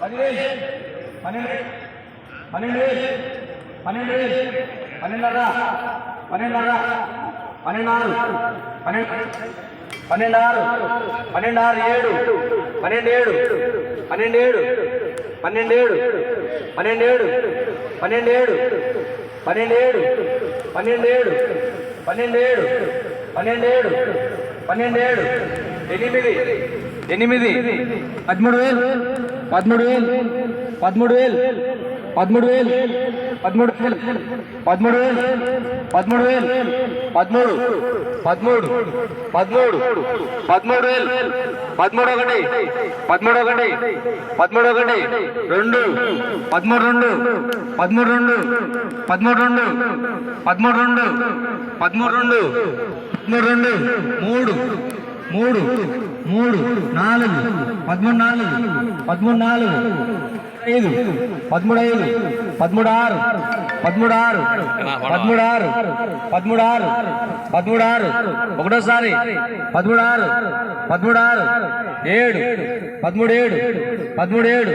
పదివేలు పన్నెండు పన్నెండు వేలు పన్నెండు వేలు పన్నెండున్నర పన్నెండున్నర పన్నెండు పన్నెండు పన్నెండు ఆరు పన్నెండు ఆరు ఏడు పన్నెండు ఏడు పన్నెండు ఏడు పన్నెండు ఏడు పన్నెండు ఏడు పన్నెండు ఏడు పన్నెండు ఏడు పన్నెండు ఏడు పన్నెండు ఏడు పన్నెండు ఏడు పన్నెండు ఏడు ఎనిమిది ఎనిమిది పదమూడు వేలు పదమూడు వేలు పదమూడు వేలు పదమూడు వేలు పదమూడు వేలు పదమూడు వేలు పదమూడు వేలు పదమూడు పదమూడు పదమూడు పదమూడు వేలు పదమూడు ఒకటి పదమూడు ఒకటి పదమూడు ఒకటి రెండు పదమూడు రెండు పదమూడు రెండు పదమూడు రెండు పదమూడు రెండు పదమూడు రెండు పదమూడు రెండు మూడు మూడు మూడు నాలుగు పదమూడు నాలుగు పదమూడు నాలుగు ఐదు పదమూడు ఐదు పదమూడు ఆరు పదమూడు ఆరు పదమూడు ఆరు పదమూడు ఆరు పదమూడు ఆరు ఒకటోసారి పదమూడు ఆరు పదమూడు ఆరు ఏడు పదమూడు ఏడు పదమూడు ఏడు.